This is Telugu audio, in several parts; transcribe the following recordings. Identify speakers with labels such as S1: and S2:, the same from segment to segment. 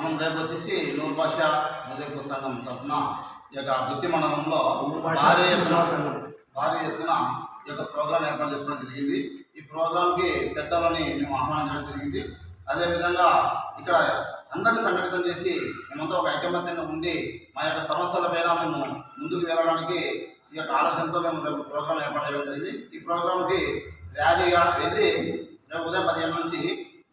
S1: మనం రేపు వచ్చేసి నూరు భాష ఉదయపు సంఘం తరఫున ఈ యొక్క వృత్తి మండలంలో భారీ ఎత్తున భారీ ఎత్తున ఈ యొక్క ప్రోగ్రాం ఏర్పాటు చేసుకోవడం జరిగింది. ఈ ప్రోగ్రాంకి పెద్దలని మేము ఆహ్వానించడం జరిగింది. అదేవిధంగా ఇక్కడ అందరిని సంఘటితం చేసి మేమంతా ఒక ఐకమత్యంగా ఉండి మా యొక్క సమస్యలపైన మేము ముందుకు వెళ్ళడానికి ఈ యొక్క ఆలోచనతో మేము రేపు ప్రోగ్రాం ఏర్పాటు చేయడం జరిగింది. ఈ ప్రోగ్రాంకి ర్యాలీగా వెళ్ళి రేపు ఉదయం పదిహేను నుంచి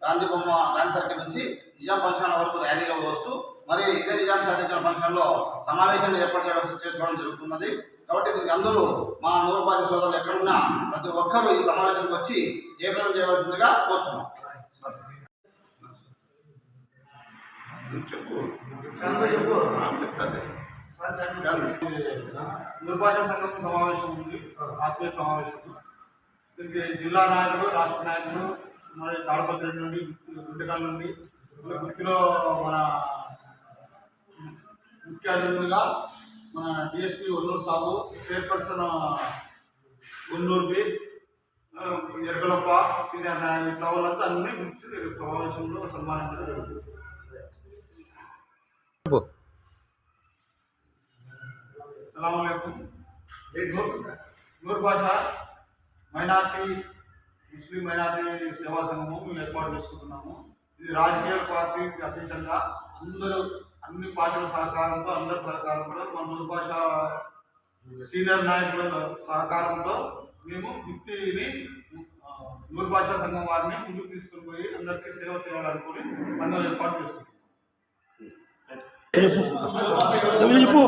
S1: గాంధీ బొమ్మ గాంధీ సర్కిల్ నుంచి నిజాం ఫంక్షన్ వరకు ర్యాలీగా వస్తూ మరి ఇదే నిజాం సర్కిల్ ఫంక్షన్లో సమావేశాన్ని ఏర్పాటు చేయడం చేసుకోవడం జరుగుతున్నది. కాబట్టి దీనికి అందరూ మా నూరు భాష సోదరులు ఎక్కడున్నా ప్రతి ఒక్కరూ ఈ సమావేశానికి వచ్చి జయప్రదం చేయవలసిందిగా కోరుతున్నాం
S2: దుర్భాష సంఘం సమావేశం ఉంది. ఆత్మీయ సమావేశం. దీనికి జిల్లా నాయకులు రాష్ట్ర నాయకులు మరి తాడపత్రి నుండి గుంటకాల నుండి గుర్తిలో మన ముఖ్య అతిథులుగా మన డిఎస్పి ఒన్నూరు సాబు చైర్పర్సన్ ఒన్నూరుకి ఎరగలప్ప సీనియర్ నాయకులు వాళ్ళంతా అన్ని గురించి సమావేశంలో సన్మానించడం జరుగుతుంది. నూరు భాష మైనార్టీ ముస్లిం మైనార్టీ సేవా సంఘము మేము ఏర్పాటు చేసుకుంటున్నాము. ఇది రాజకీయ పార్టీకి అతీతంగా అందరూ అన్ని పార్టీల సహకారంతో అందరి సహకారంతో మన నూరు భాష సీనియర్ నాయకుల సహకారంతో మేము వృత్తిని ఆ, నూరు భాషా సంఘం వారిని ముందుకు తీసుకుని పోయి అందరికీ సేవ చేయాలనుకుని మనం ఏర్పాటు చేసుకుంటున్నాం.
S3: చెప్పు.